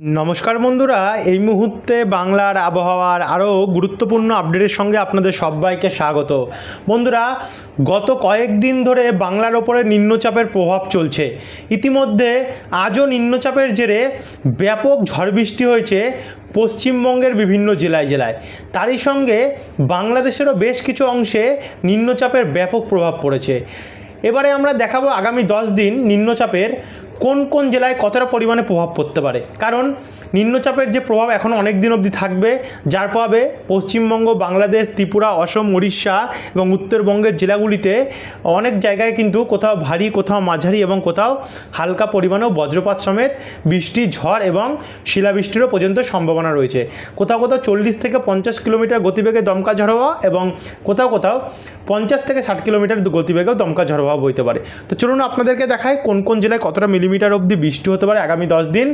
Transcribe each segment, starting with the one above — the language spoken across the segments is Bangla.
নমস্কার বন্ধুরা, এই মুহূর্তে বাংলার আবহাওয়ার আরও গুরুত্বপূর্ণ আপডেটের সঙ্গে আপনাদের সবাইকে স্বাগত। বন্ধুরা, গত কয়েকদিন ধরে বাংলার ওপরে নিম্নচাপের প্রভাব চলছে। ইতিমধ্যে আজও নিম্নচাপের জেরে ব্যাপক ঝড় বৃষ্টি হয়েছে পশ্চিমবঙ্গের বিভিন্ন জেলায় জেলায়। তারই সঙ্গে বাংলাদেশেরও বেশ কিছু অংশে নিম্নচাপের ব্যাপক প্রভাব পড়েছে। এবারে আমরা দেখাবো আগামী দশ দিন নিম্নচাপের কোন কোন জেলায় কতটা পরিমাণে প্রভাব পড়তে পারে? কারণ নিম্নচাপের যে প্রভাব এখন অনেক দিন অবধি থাকবে, যার প্রভাবে পশ্চিমবঙ্গ, বাংলাদেশ, ত্রিপুরা, অসম, উড়িষ্যা এবং উত্তরবঙ্গের জেলাগুলিতে অনেক জায়গায় কিন্তু কোথাও ভারী, কোথাও মাঝারি এবং কোথাও হালকা পরিমাণেও বজ্রপাত সমেত বৃষ্টি, ঝড় এবং শিলাবৃষ্টিরও পর্যন্ত সম্ভাবনা রয়েছে। কোথাও কোথাও চল্লিশ থেকে পঞ্চাশ কিলোমিটার গতিবেগে দমকা ঝড় হওয়া এবং কোথাও কোথাও পঞ্চাশ থেকে ষাট কিলোমিটার গতিবেগেও দমকা ঝড় হওয়া বইতে পারে। তো চলুন আপনাদেরকে দেখায় কোন কোন জেলায় কতটা মিলিমিটার অবধি বৃষ্টি হতে পারে আগামী দশ দিন।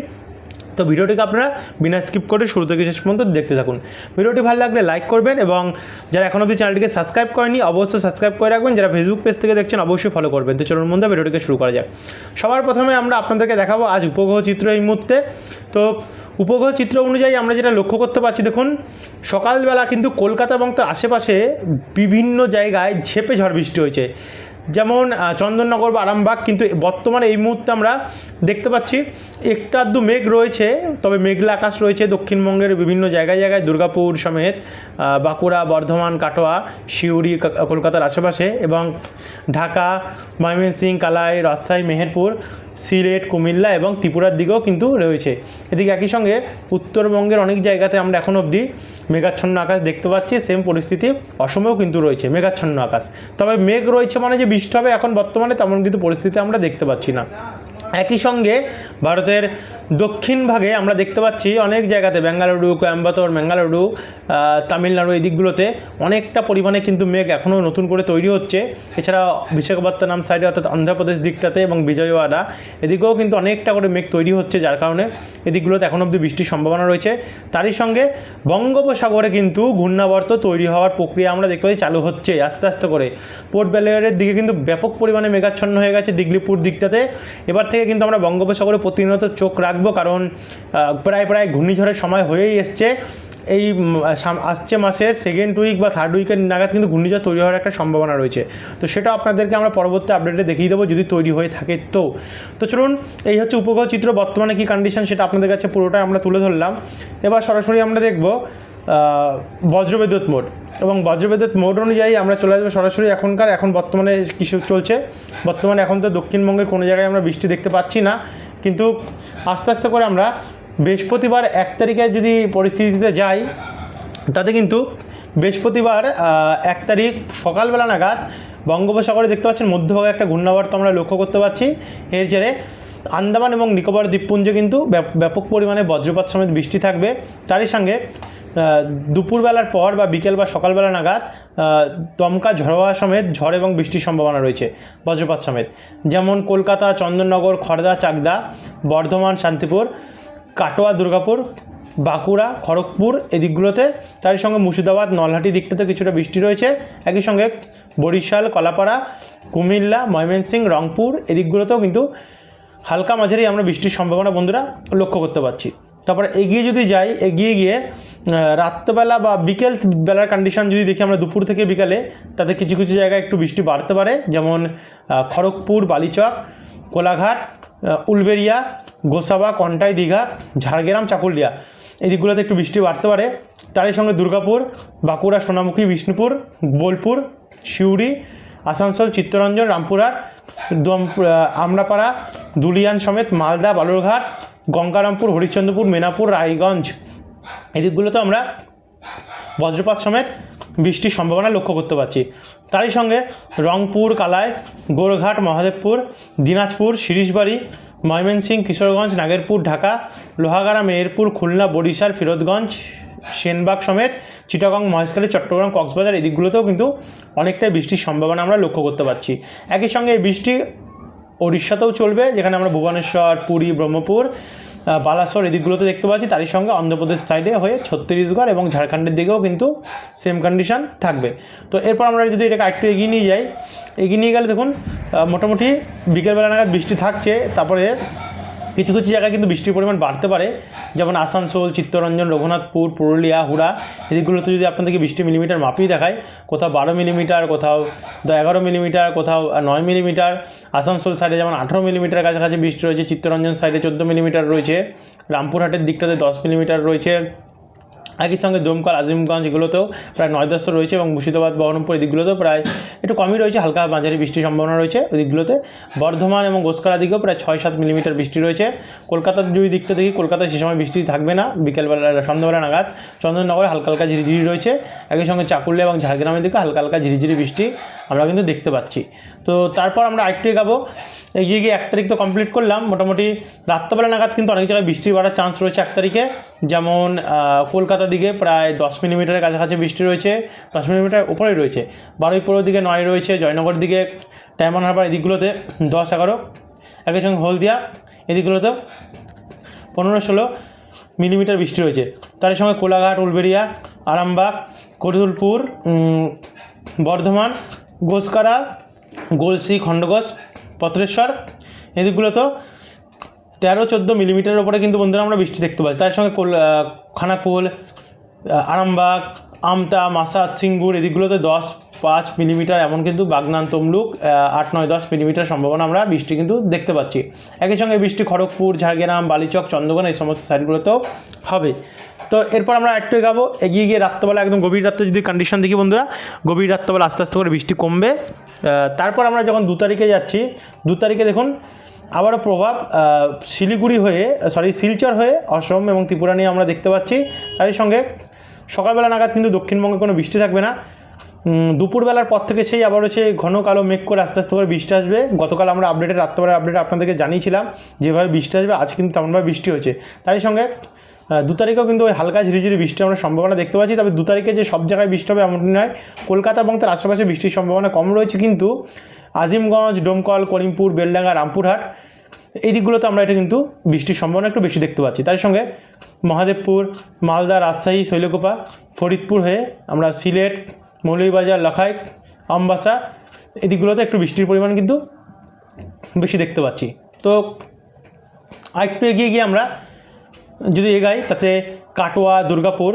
তো ভিডিওটিকে আপনারা বিনা স্কিপ করে শুরু থেকে শেষ পর্যন্ত দেখতে থাকুন। ভিডিওটি ভালো লাগলে লাইক করবেন এবং যারা এখন অবধি চ্যানেলটিকে সাবস্ক্রাইব করেনি অবশ্যই সাবস্ক্রাইব করে রাখবেন। যারা ফেসবুক পেজ থেকে দেখছেন, অবশ্যই ফলো করবেন। তো চলুন বন্ধু ভিডিওটিকে শুরু করা যাক। সবার প্রথমে আমরা আপনাদেরকে দেখাবো আজ উপগ্রহ চিত্র এই মুহূর্তে। তো উপগ্রহ চিত্র অনুযায়ী আমরা যেটা লক্ষ্য করতে পারছি, দেখুন, সকালবেলা কিন্তু কলকাতা এবং তার আশেপাশে বিভিন্ন জায়গায় ঝেপে ঝড় বৃষ্টি হয়েছে। যেমন চন্দননগর বা আরামবাগ, কিন্তু বর্তমানে এই মুহূর্তে আমরা দেখতে পাচ্ছি একটা আধটু মেঘ রয়েছে, তবে মেঘলা আকাশ রয়েছে দক্ষিণবঙ্গের বিভিন্ন জায়গায় জায়গায়, দুর্গাপুর সমেত বাঁকুড়া, বর্ধমান, কাটোয়া সিউড়ি কলকাতার আশেপাশে এবং ঢাকা ময়মনসিং কালাই, রাজশাহী, মেহেরপুর, সিলেট, কুমিল্লা এবং ত্রিপুরার দিকেও কিন্তু রয়েছে। এদিকে একই সঙ্গে উত্তরবঙ্গের অনেক জায়গাতে আমরা এখন অবধি মেঘাচ্ছন্ন আকাশ দেখতে পাচ্ছি সেম পরিস্থিতি অসমেও কিন্তু রয়েছে, মেঘাচ্ছন্ন আকাশ। তবে মেঘ রয়েছে মানে যে বৃষ্টি হবে এখন বর্তমানে তেমন কিন্তু পরিস্থিতি আমরা দেখতে পাচ্ছি না। একই সঙ্গে ভারতের দক্ষিণ ভাগে আমরা দেখতে পাচ্ছি অনেক জায়গাতে, বেঙ্গালুরু, কোয়েম্বাটোর ম্যাঙ্গালুরু তামিলনাড়ু, এই দিকগুলোতে অনেকটা পরিমাণে কিন্তু মেঘ এখনও নতুন করে তৈরি হচ্ছে। এছাড়া বিশাখাপত্তনম সাইডে অর্থাৎ অন্ধ্রপ্রদেশ দিকটাতে এবং বিজয়ওয়াড়া, এদিকেও কিন্তু অনেকটা করে মেঘ তৈরি হচ্ছে যার কারণে এদিকগুলোতে এখন অবধি বৃষ্টির সম্ভাবনা রয়েছে। তারই সঙ্গে বঙ্গোপসাগরে কিন্তু ঘূর্ণাবর্ত তৈরি হওয়ার প্রক্রিয়া আমরা দেখতে পাচ্ছি চালু হচ্ছে আস্তে আস্তে করে। পোর্ট ব্যালিয়ারের দিকে কিন্তু ব্যাপক পরিমাণে মেঘাচ্ছন্ন হয়ে গেছে দিগলিপুর দিকটাতে। এবার থেকে কিন্তু আমরা বঙ্গোপসাগরে প্রতিনিয়ত চোখ রাখব, কারণ প্রায় প্রায় ঘূর্ণিঝড়ের সময় হয়েই এসছে। এই আসছে মাসের সেকেন্ড উইক বা থার্ড উইকের নাগাদ কিন্তু ঘূর্ণিঝড় তৈরি হওয়ার একটা সম্ভাবনা রয়েছে। তো সেটা আপনাদেরকে আমরা পরবর্তী আপডেটে দেখিয়ে দেবো, যদি তৈরি হয়ে থাকে তো। তো চলুন, এই হচ্ছে উপগ্রহ চিত্র, বর্তমানে কী কন্ডিশন সেটা আপনাদের কাছে পুরোটাই আমরা তুলে ধরলাম। এবার সরাসরি আমরা দেখব বজ্রবিদ্যুৎ মোড। এবং বজ্রবিদ্যুৎ মোড অনুযায়ী আমরা চলে আসব সরাসরি এখনকার, এখন বর্তমানে কিছু চলছে? বর্তমানে এখন তো দক্ষিণবঙ্গের কোনো জায়গায় আমরা বৃষ্টি দেখতে পাচ্ছি না। কিন্তু আস্তে আস্তে করে আমরা বৃহস্পতিবার এক তারিখে যদি পরিস্থিতিতে যাই, তাতে কিন্তু বৃহস্পতিবার এক তারিখ সকালবেলা নাগাদ বঙ্গোপসাগরে দেখতে পাচ্ছেন মধ্যভাগে একটা ঘূর্ণাবর্ত আমরা লক্ষ্য করতে পারছি এর জেরে আন্দামান এবং নিকোবর দ্বীপপুঞ্জে কিন্তু ব্যাপ- ব্যাপক পরিমাণে বজ্রপাত সমেত বৃষ্টি থাকবে। তারই সঙ্গে দুপুরবেলার পর বা বিকেল বা সকালবেলা নাগাদ দমকা ঝড়োয়া সমেত ঝড় এবং বৃষ্টির সম্ভাবনা রয়েছে, বজ্রপাত সমেত। যেমন কলকাতা, চন্দননগর খড়দা চাকদা, বর্ধমান, শান্তিপুর, কাটোয়া, দুর্গাপুর, বাঁকুড়া, খড়গপুর এদিকগুলোতে। তার সঙ্গে মুর্শিদাবাদ, নলহাটি দিকটাতে কিছুটা বৃষ্টি রয়েছে। একই সঙ্গে বরিশাল, কলাপাড়া, কুমিল্লা, ময়মনসিংহ, রংপুর এদিকগুলোতেও কিন্তু হালকা মাঝারি আমরা বৃষ্টির সম্ভাবনা বন্ধুরা লক্ষ্য করতে পারছি। তারপরে এগিয়ে যদি যাই, এগিয়ে গিয়ে রাত্রেবেলা বা বিকেল বেলার কন্ডিশন যদি দেখি আমরা দুপুর থেকে বিকালে, তাতে কিছু কিছু জায়গায় একটু বৃষ্টি বাড়তে পারে। যেমন খড়গপুর, বালিচক, কোলাঘাট উলবেরিয়া গোসাবা, কন্টাই, দীঘা, ঝাড়গ্রাম, চাকুলিয়া। এই দিকগুলোতে একটু বৃষ্টি বাড়তে পারে। তারই সঙ্গে দুর্গাপুর, বাঁকুড়া, সোনামুখী, বিষ্ণুপুর, বোলপুর, সিউড়ি, আসানসোল, চিত্তরঞ্জন, রামপুরহাট আমরাপাড়া, দুলিয়ান সমেত মালদা, বালুরঘাট, গঙ্গারামপুর, হরিশ্চন্দ্রপুর, মেনাপুর, রায়গঞ্জ। এই দিকগুলোতে আমরা বজ্রপাত সমেত বৃষ্টির সম্ভাবনা লক্ষ্য করতে পারছি। তারই সঙ্গে রংপুর কালায় গোরঘাট, মহাদেবপুর, দিনাজপুর শিরিশবাড়ি ময়মনসিংহ কিশোরগঞ্জ, নাগেরপুর, ঢাকা, লোহাগাড়া, মেহেরপুর, খুলনা, বরিশাল, ফিরোজগঞ্জ, সেনবাগ সমেত চিটাগং, মহেশখালী, চট্টগ্রাম, কক্সবাজার এই দিকগুলোতেও কিন্তু অনেকটাই বৃষ্টির সম্ভাবনা আমরা লক্ষ্য করতে পারছি। একই সঙ্গে এই বৃষ্টি ওড়িশাতেও চলবে, যেখানে আমরা ভুবনেশ্বর, পুরী, ব্রহ্মপুর বালাসোর এদিকগুলোতে দেখতে পাচ্ছি। তারই সঙ্গে অন্ধ্রপ্রদেশ সাইডে হয়ে ছত্তিশগড় এবং ঝাড়খণ্ডের দিকেও কিন্তু সেম কন্ডিশান থাকবে। তো এরপর আমরা যদি এটাকে একটু এগিয়ে নিয়ে যাই, এগিয়ে নিয়ে গেলে দেখুন মোটামুটি বিকেলবেলা নাগাদ বৃষ্টি থাকছে, তারপরে কিছু কিছু জায়গায় কিন্তু বৃষ্টির পরিমাণ বাড়তে পারে, যেমন আসানসোল, চিত্তরঞ্জন, রঘুনাথপুর, পুরুলিয়া হুড়া এদিকগুলোতে যদি আপনাদেরকে বৃষ্টি মিলিমিটার মাপিয়ে দেখায়, কোথাও বারো মিলিমিটার, কোথাও এগারো মিলিমিটার, কোথাও নয় মিলিমিটার, আসানসোল সাইডে যেমন আঠেরো মিলিমিটার কাছাকাছি বৃষ্টি রয়েছে, চিত্তরঞ্জন সাইডে চোদ্দ মিলিমিটার রয়েছে, রামপুরহাটের দিকটাতে দশ মিলিমিটার রয়েছে একই সঙ্গে দমকল, আজিমগঞ্জ এগুলোতেও প্রায় নয় দশ রয়েছে এবং মুর্শিদাবাদ, বহরমপুর এদিকগুলোতেও প্রায় একটু কমই রয়েছে, হালকা মাঝারি বৃষ্টির সম্ভাবনা রয়েছে ওই দিকগুলোতে। বর্ধমান এবং গোসকারা দিকেও প্রায় ছয় সাত মিলিমিটার বৃষ্টি রয়েছে। কলকাতার যদি দিকটা দেখি, কলকাতায় সে সময় বৃষ্টি থাকবে না, বিকেলবেলা, সন্ধ্যাবেলা নাগাদ চন্দননগরে হালকা হালকা ঝিরিঝিরি রয়েছে। একই সঙ্গে চাকুলিয়া এবং ঝাড়গ্রামের দিকে হালকা হালকা ঝিরিঝিরি বৃষ্টি আমরা কিন্তু দেখতে পাচ্ছি। তো তারপর আমরা আরেকটু এগাবো। এগিয়ে গিয়ে এক তারিখ তো কমপ্লিট করলাম। মোটামুটি রাত্রবেলা নাগাদ কিন্তু অনেক জায়গায় বৃষ্টি বাড়ার চান্স রয়েছে এক তারিখে। যেমন কলকাতা দিকে প্রায় দশ মিলিমিটারের কাছাকাছি বৃষ্টি রয়েছে, দশ মিলিমিটার উপরেই রয়েছে। বারুইপুরের দিকে নয় রয়েছে জয়নগর দিকে ডায়মন্ড হারবার এদিকগুলোতে দশ এগারো। একই সঙ্গে হলদিয়া এদিকগুলোতে পনেরো ষোলো মিলিমিটার বৃষ্টি রয়েছে। তার সঙ্গে কোলাঘাট, উলবেড়িয়া, আরামবাগ করিদুলপুর বর্ধমান, গোসকারা গোলসি খণ্ডঘোষ পত্রেশ্বর। এদিকগুলো তো তেরো, চোদ্দ মিলিমিটারের ওপরে কিন্তু বন্ধুরা আমরা বৃষ্টি দেখতে পাই তার সঙ্গে কোল খানাকুল আরামবাগ আমতা মাসাদ সিঙ্গুর, এদিকগুলোতে দশ পাঁচ মিলিমিটার, এমন কিন্তু বাগনান, তমলুক আট নয়, দশ মিলিমিটার সম্ভাবনা আমরা বৃষ্টি কিন্তু দেখতে পাচ্ছি। একই সঙ্গে বৃষ্টি খড়গপুর, ঝাড়গ্রাম, বালিচক, চন্দ্রকোনা, এই সমস্ত সাইডগুলোতেও হবে। তো এরপর আমরা একটু এগাবো, এগিয়ে গিয়ে রাত্রেবেলা, একদম গভীর রাত্রে যদি কন্ডিশন দেখি বন্ধুরা, গভীর রাত্রেবেলা আস্তে আস্তে করে বৃষ্টি কমবে। তারপর আমরা যখন দু তারিখে যাচ্ছি, দু তারিখে দেখুন, আবারও প্রভাব শিলিগুড়ি হয়ে সরি শিলচর হয়ে, অসম এবং ত্রিপুরা নিয়ে আমরা দেখতে পাচ্ছি। তারই সঙ্গে সকালবেলা নাগাদ কিন্তু দক্ষিণবঙ্গে কোনো বৃষ্টি থাকবে না। দুপুরবেলার পর থেকে সেই আবার হচ্ছে ঘন কালো মেঘ করে আস্তে আস্তে করে বৃষ্টি আসবে। গতকাল আমরা আপডেটের রাত্রেবেলার আপডেট আপনাদেরকে জানিয়েছিলাম যেভাবে বৃষ্টি আসবে। আজ কিন্তু তেমনভাবে বৃষ্টি হয়েছে। তারই সঙ্গে দু তারিখেও কিন্তু ওই হালকা ঝিরিঝিরি বৃষ্টির আমরা সম্ভাবনা দেখতে পাচ্ছি। তবে দু তারিখে যে সব জায়গায় বৃষ্টি হবে এমনটি নয়। কলকাতা এবং তার আশেপাশে বৃষ্টির সম্ভাবনা কম রয়েছে কিন্তু। আজিমগঞ্জ, ডোমকল, করিমপুর, বেলডাঙ্গা, রামপুরহাট এই দিকগুলোতে আমরা এটা কিন্তু বৃষ্টির সম্ভাবনা একটু বেশি দেখতে পাচ্ছি। তার সঙ্গে মহাদেবপুর, মালদা, রাজশাহী, শৈলকোপা, ফরিদপুর হয়ে আমরা সিলেট, মৌলভীবাজার লখাই আমবাসা এই দিকগুলোতে একটু বৃষ্টির পরিমাণ কিন্তু বেশি দেখতে পাচ্ছি। তো আরেকটু এগিয়ে গিয়ে আমরা যদি এগাই, তাতে কাটোয়া, দুর্গাপুর,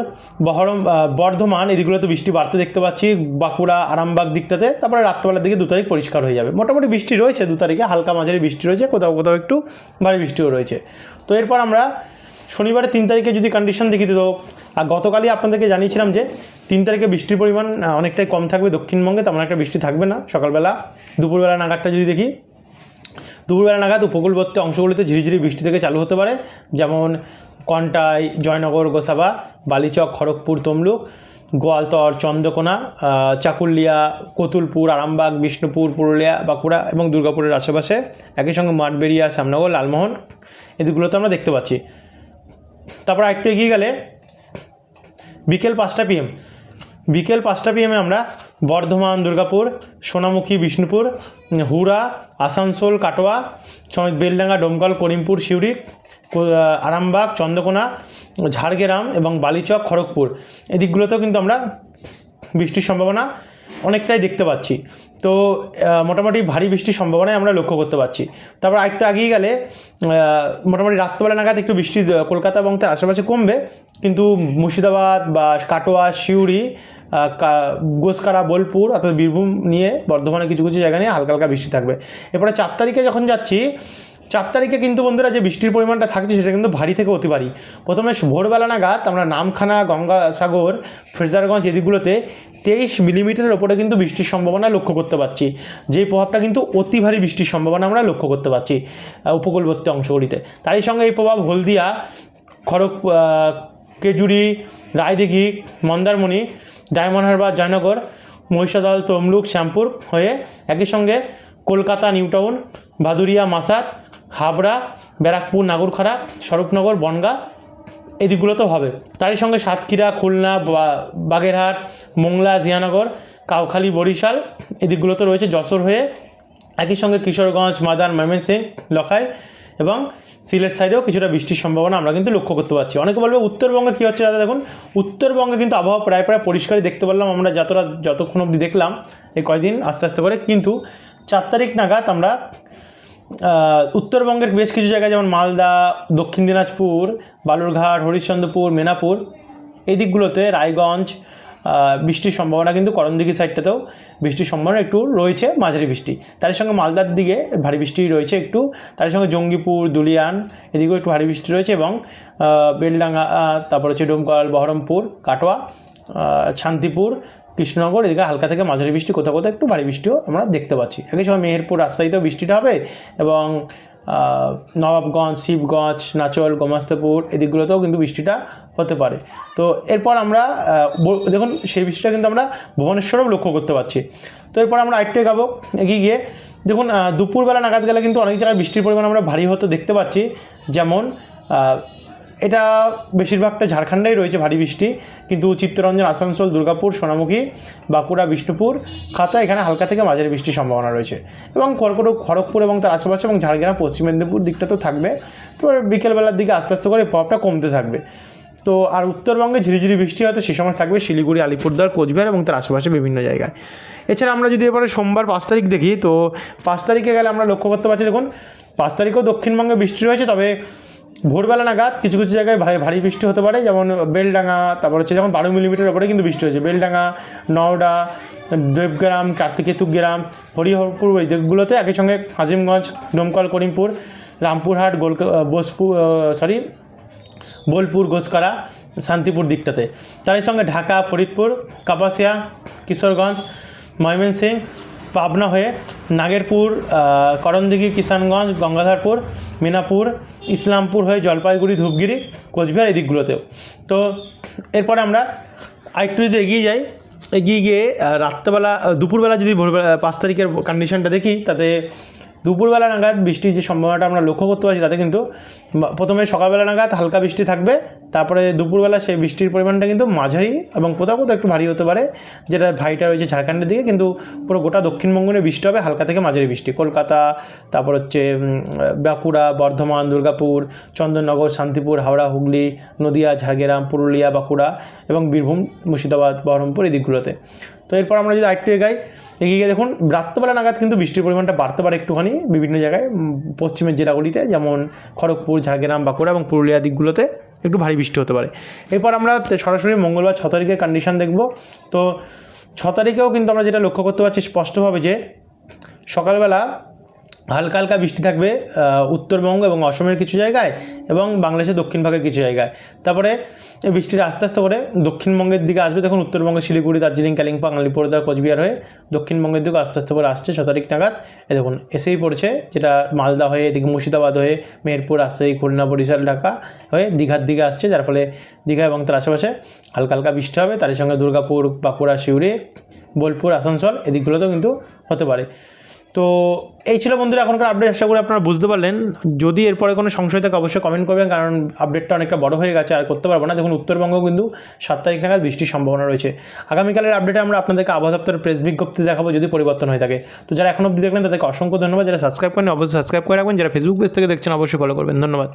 বহরম বর্ধমান এদিকগুলোতে বৃষ্টি বাড়তে দেখতে পাচ্ছি, বাঁকুড়া, আরামবাগ দিকটাতে, তারপরে রাত্রবেলার দিকে দু তারিখ পরিষ্কার হয়ে যাবে। মোটামুটি বৃষ্টি রয়েছে দু তারিখে, হালকা মাঝারি বৃষ্টি রয়েছে, কোথাও কোথাও একটু ভারী বৃষ্টিও রয়েছে। তো এরপর আমরা শনিবারে তিন তারিখে যদি কন্ডিশন দেখি, তো আর গতকালই আপনাদেরকে জানিয়েছিলাম যে, তিন তারিখে বৃষ্টির পরিমাণ অনেকটাই কম থাকবে দক্ষিণবঙ্গে, তেমন একটা বৃষ্টি থাকবে না সকালবেলা। দুপুরবেলা নাগাদটা যদি দেখি, দুপুরবেলা নাগাদ উপকূলবর্তী অংশগুলিতে ঝিরিঝিরি বৃষ্টি থেকে চালু হতে পারে। যেমন কন্টাই জয়নগর, গোসাবা, বালিচক, খড়গপুর, তমলুক, গোয়ালতর, চন্দ্রকোনা চাকুলিয়া, কতুলপুর, আরামবাগ, বিষ্ণুপুর, পুরুলিয়া, বাঁকুড়া এবং দুর্গাপুরের আশেপাশে। একই সঙ্গে মাঠবেড়িয়া, শ্যামনগর, লালমোহন এদিকগুলোতে আমরা দেখতে পাচ্ছি। তারপর একটু এগিয়ে গেলে বিকেল পাঁচটা পিএম বিকেল পাঁচটা পিএমে আমরা বর্ধমান, দুর্গাপুর, সোনামুখী, বিষ্ণুপুর হুরা আসানসোল, কাটোয়া বেলডাঙ্গা, ডোমকল, করিমপুর, সিউড়ি আরামবাগ, চন্দ্রকোনা, ঝাড়গ্রাম এবং বালিচক, খড়গপুর। এই দিকগুলোতেও কিন্তু আমরা বৃষ্টির সম্ভাবনা অনেকটাই দেখতে পাচ্ছি। তো মোটামুটি ভারী বৃষ্টির সম্ভাবনাই আমরা লক্ষ্য করতে পারছি। তারপর আরেকটু আগিয়ে গেলে মোটামুটি রাত্রবেলা নাগাদ একটু বৃষ্টি কলকাতা এবং তার আশেপাশে কমবে। কিন্তু মুর্শিদাবাদ বা কাটোয়া, সিউড়ি গোসকারা, বোলপুর অর্থাৎ বীরভূম নিয়ে বর্ধমানে কিছু কিছু জায়গা নিয়ে হালকা হালকা বৃষ্টি থাকবে। এরপরে চার তারিখে যখন যাচ্ছি চার তারিখে কিন্তু বন্ধুরা যে বৃষ্টির পরিমাণটা থাকছে সেটা কিন্তু ভারী থেকে অতি ভারী। প্রথমে ভোরবেলা নাগাদ আমরা নামখানা, গঙ্গাসাগর, ফ্রেজারগঞ্জ এদিকগুলোতে তেইশ মিলিমিটারের ওপরে কিন্তু বৃষ্টির সম্ভাবনা লক্ষ্য করতে পারছি। যেই প্রভাবটা কিন্তু অতি ভারী বৃষ্টির সম্ভাবনা আমরা লক্ষ্য করতে পারছি উপকূলবর্তী অংশগুলিতে। তারই সঙ্গে এই প্রভাব হলদিয়া, খড়গ কেজুরি রায়দিঘি, মন্দারমণি, ডায়মন্ড হারবার, জয়নগর, মহিষাদল, তমলুক, শ্যামপুর হয়ে একই সঙ্গে কলকাতা, নিউটাউন, ভাদুরিয়া, মাসাদ হাবড়া, ব্যারাকপুর, নাগরখাড়া, স্বরূপনগর, বনগা এই দিকগুলোতেও হবে। তারই সঙ্গে সাতক্ষীরা, খুলনা বাগেরহাট, মোংলা, জিয়ানগর, কাউখালী, বরিশাল এই দিকগুলোতে রয়েছে যশোর হয়ে। একই সঙ্গে কিশোরগঞ্জ, মাদার, ময়মনসিংহ, লখাই এবং সিলেট সাইডেও কিছুটা বৃষ্টির সম্ভাবনা আমরা কিন্তু লক্ষ্য করতে পারছি। অনেকে বলবে উত্তরবঙ্গে কী হচ্ছে? দাদা, দেখুন, উত্তরবঙ্গে কিন্তু আবহাওয়া প্রায় প্রায় পরিষ্কারই দেখতে পারলাম আমরা যতটা, যতক্ষণ অবধি দেখলাম, এই কয়দিন আস্তে আস্তে করে, কিন্তু চার তারিখ নাগাদ আমরা উত্তরবঙ্গের বেশ কিছু জায়গায় যেমন মালদা, দক্ষিণ দিনাজপুর, বালুরঘাট, হরিশ্চন্দ্রপুর, মেনাপুর, এই দিকগুলোতে রায়গঞ্জ বৃষ্টির সম্ভাবনা কিন্তু করণদিঘি সাইডটাতেও বৃষ্টির সম্ভাবনা একটু রয়েছে, মাঝারি বৃষ্টি। তার সঙ্গে মালদার দিকে ভারী বৃষ্টি রয়েছে একটু, তার সঙ্গে জঙ্গিপুর, দুলিয়ান, এদিকেও একটু ভারী বৃষ্টি রয়েছে এবং বেলডাঙ্গা তারপর হচ্ছে ডোমকল, বহরমপুর, কাটোয়া শান্তিপুর কৃষ্ণনগর, এদিকে হালকা থেকে মাঝারি বৃষ্টি, কোথাও কোথাও একটু ভারী বৃষ্টিও আমরা দেখতে পাচ্ছি। একই সময় মেহেরপুর রাজশাহীতেও বৃষ্টিটা হবে এবং নবাবগঞ্জ, শিবগঞ্জ, নাচল, গোমাস্তাপুর এদিকগুলোতেও কিন্তু বৃষ্টিটা হতে পারে। তো এরপর আমরা দেখুন সেই বৃষ্টিটা কিন্তু আমরা ভুবনেশ্বরেও লক্ষ্য করতে পারছি। তো এরপর আমরা আরেকটু এগাবো, এগিয়ে গিয়ে। দেখুন দুপুরবেলা নাগাদ গেলে কিন্তু অনেক জায়গায় বৃষ্টির পরিমাণ আমরা ভারী হতে দেখতে পাচ্ছি। যেমন এটা বেশিরভাগটা ঝাড়খণ্ডেই রয়েছে ভারী বৃষ্টি, কিন্তু চিত্তরঞ্জন, আসানসোল, দুর্গাপুর, সোনামুখী, বাঁকুড়া, বিষ্ণুপুর, খাতা এখানে হালকা থেকে মাঝারি বৃষ্টির সম্ভাবনা রয়েছে। এবং কর্কট, খড়গপুর এবং তার আশেপাশে এবং ঝাড়গ্রাম, পশ্চিম মেদিনীপুর দিকটা তো থাকবে। তো বিকেলবেলার দিকে আস্তে আস্তে করে প্রভাবটা কমতে থাকবে। তো আর উত্তরবঙ্গে ঝিরিঝিরি বৃষ্টি হয়তো সে সময় থাকবে শিলিগুড়ি, আলিপুরদুয়ার, কোচবিহার এবং তার আশেপাশে বিভিন্ন জায়গায়। এছাড়া আমরা যদি এবারে সোমবার পাঁচ তারিখ দেখি, তো পাঁচ তারিখে গেলে আমরা লক্ষ্য করতে পারছি, দেখুন, পাঁচ তারিখেও দক্ষিণবঙ্গে বৃষ্টি রয়েছে, তবে ভোরবেলা নাগাদ কিছু কিছু জায়গায় ভারী ভারী বৃষ্টি হতে পারে, যেমন বেলডাঙ্গা, তারপর হচ্ছে যেমন বারো মিলিমিটার ওপরে কিন্তু বৃষ্টি হয়েছে। বেলডাঙ্গা, নওডা, দেবগ্রাম কার্তিকেতু গ্রাম হরিহরপুর এই দিকগুলোতে একই সঙ্গে হাজিমগঞ্জ ডোমকল করিমপুর, রামপুরহাট গোলকা বোসপুর সরি বোলপুর, ঘোষকারা, শান্তিপুর দিকটাতে। তার সঙ্গে ঢাকা, ফরিদপুর, কাপাসিয়া, কিশোরগঞ্জ ময়মনসিং পাবনা হয়ে নাগেরপুর করণদিঘি, কিষানগঞ্জ, গঙ্গাধরপুর, মিনাপুর, ইসলামপুর হয়ে জলপাইগুড়ি, ধূপগিরি, কোচবিহার এই দিকগুলোতেও। তো এরপরে আমরা আরেকটু যদি এগিয়ে যাই, এগিয়ে গিয়ে রাত্রেবেলা দুপুরবেলা যদি ভোরবেলা, পাঁচ তারিখের কন্ডিশনটা দেখি, তাতে দুপুরবেলা নাগাদ বৃষ্টির যে সম্ভাবনাটা আমরা লক্ষ্য করতে পারছি তাতে কিন্তু প্রথমে সকালবেলা নাগাদ হালকা বৃষ্টি থাকবে, তারপরে দুপুরবেলা সেই বৃষ্টির পরিমাণটা কিন্তু মাঝারি এবং কোথাও কোথাও একটু ভারী হতে পারে, যেটা ভাইটা রয়েছে ঝাড়খণ্ডের দিকে, কিন্তু পুরো গোটা দক্ষিণবঙ্গে বৃষ্টি হবে, হালকা থেকে মাঝারি বৃষ্টি। কলকাতা, তারপর হচ্ছে বাঁকুড়া, বর্ধমান, দুর্গাপুর, চন্দননগর, শান্তিপুর, হাওড়া, হুগলি, নদিয়া, ঝাড়গ্রাম, পুরুলিয়া, বাঁকুড়া এবং বীরভূম, মুর্শিদাবাদ, বহরমপুর এই দিকগুলোতে। তো এরপর আমরা যদি আরেকটু এগাই এগিয়ে গিয়ে দেখুন, রাত্রবেলা নাগাদ কিন্তু বৃষ্টির পরিমাণটা বাড়তে পারে একটুখানি বিভিন্ন জায়গায় পশ্চিমের জেলাগুলিতে, যেমন খড়গপুর, ঝাড়গ্রাম, বাঁকুড়া এবং পুরুলিয়া দিকগুলোতে একটু ভারী বৃষ্টি হতে পারে। এরপর আমরা সরাসরি মঙ্গলবার ছ তারিখের কন্ডিশান দেখব। তো ছ তারিখেও কিন্তু আমরা যেটা লক্ষ্য করতে পারছি স্পষ্টভাবে যে সকালবেলা হালকা হালকা বৃষ্টি থাকবে উত্তরবঙ্গ এবং অসমের কিছু জায়গায় এবং বাংলাদেশের দক্ষিণ ভাগের কিছু জায়গায়। তারপরে বৃষ্টিটা আস্তে আস্তে করে দক্ষিণবঙ্গের দিকে আসবে। তখন উত্তরবঙ্গে, শিলিগুড়ি, দার্জিলিং, কালিম্পং আলিপুরদার কোচবিহার হয়ে দক্ষিণবঙ্গের দিকে আস্তে আস্তে করে আসছে ছ তারিখ নাগাদ। এ দেখুন, এসেই পড়ছে যেটা মালদা হয়ে, এদিকে মুর্শিদাবাদ হয়ে, মেহেরপুর আসছে এই খুলনা, বরিশাল, ঢাকা হয়ে দীঘার দিকে আসছে, যার ফলে দীঘা এবং তার আশেপাশে হালকা হালকা বৃষ্টি হবে। তার সঙ্গে দুর্গাপুর, বাঁকুড়া সিউড়ি বোলপুর, আসানসোল, এদিকগুলোতেও কিন্তু হতে পারে। তো এই ছিল বন্ধুরা এখনকার আপডেট আশা করি আপনারা বুঝতে পারলেন। যদি এরপরে কোনো সংশয় থাকে, অবশ্যই কমেন্ট করবেন, কারণ আপডেটটা অনেকটা বড় হয়ে গেছে, আর করতে পারব না। দেখুন উত্তরবঙ্গ কিন্তু সাত তারিখ নাগাদ বৃষ্টির সম্ভাবনা রয়েছে। আগামীকালের আপডেটে আমরা আপনাদেরকে আবহাওয়া দপ্তরের প্রেস বিজ্ঞপ্তি দেখাবো, যদি পরিবর্তন হয়ে থাকে। তো যারা এখন অব্দি দেখলেন, তাদেরকে অসংখ্য ধন্যবাদ। যারা সাবস্ক্রাইব করেন অবশ্যই সাবস্ক্রাইব করে রাখবেন। যারা ফেসবুক পেজ থেকে দেখছেন, অবশ্যই ফলো করবেন। ধন্যবাদ।